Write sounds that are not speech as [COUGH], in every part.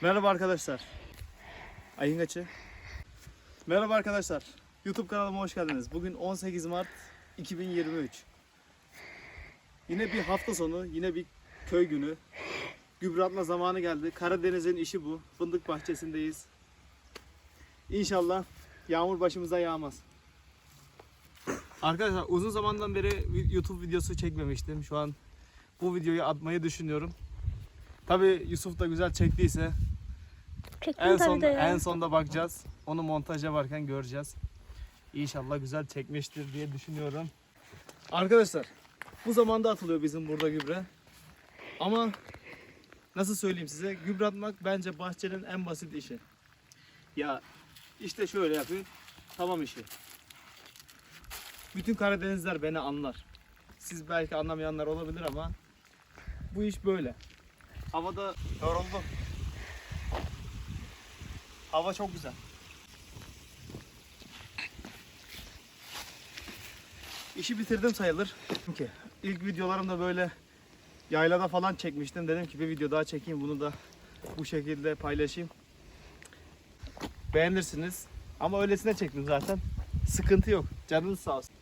Merhaba arkadaşlar. Ayın kaçı? Merhaba arkadaşlar. YouTube kanalıma hoş geldiniz. Bugün 18 Mart 2023. Yine bir hafta sonu, yine bir köy günü. Gübre atma zamanı geldi. Karadeniz'in işi bu. Fındık bahçesindeyiz. İnşallah yağmur başımıza yağmaz. Arkadaşlar uzun zamandan beri YouTube videosu çekmemiştim. Şu an bu videoyu atmayı düşünüyorum. Tabi Yusuf da güzel çektiyse Çektim en tabii son de ya. en sonda bakacağız. Onu montaja varken göreceğiz. İnşallah güzel çekmiştir diye düşünüyorum. Arkadaşlar bu zamanda atılıyor bizim burada gübre. Ama nasıl söyleyeyim size gübre atmak bence bahçenin en basit işi. Ya işte şöyle yapın tamam işi. Bütün Karadenizler beni anlar. Siz belki anlamayanlar olabilir ama bu iş böyle. Havada yoruldum. Hava çok güzel. İşi bitirdim sayılır. Ki ilk videolarımda böyle yaylada falan çekmiştim. Dedim ki bir video daha çekeyim bunu da bu şekilde paylaşayım. Beğenirsiniz. Ama öylesine çektim zaten. Sıkıntı yok. Canınız sağ olsun.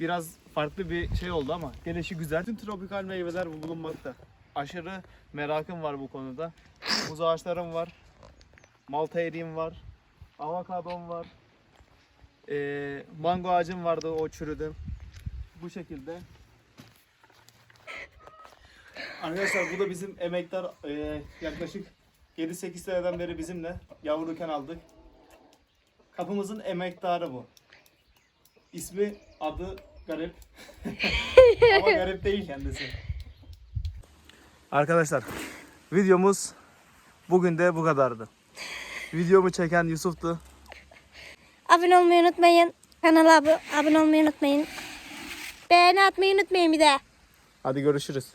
Biraz farklı bir şey oldu ama gelişi güzel. Tüm tropikal meyveler bulunmakta. Aşırı merakım var bu konuda. Muz ağaçlarım var. Malta eriğim var. Avokadom var. Ee, mango ağacım vardı o çürüdü. Bu şekilde. Arkadaşlar bu da bizim emektar ee, yaklaşık 7-8 seneden beri bizimle yavruyken aldık. Kapımızın emektarı bu. İsmi adı garip. [LAUGHS] Ama garip değil kendisi. Arkadaşlar videomuz bugün de bu kadardı. Videomu çeken Yusuf'tu. Abone olmayı unutmayın. Kanala ab- abone olmayı unutmayın. Beğeni atmayı unutmayın bir de. Hadi görüşürüz.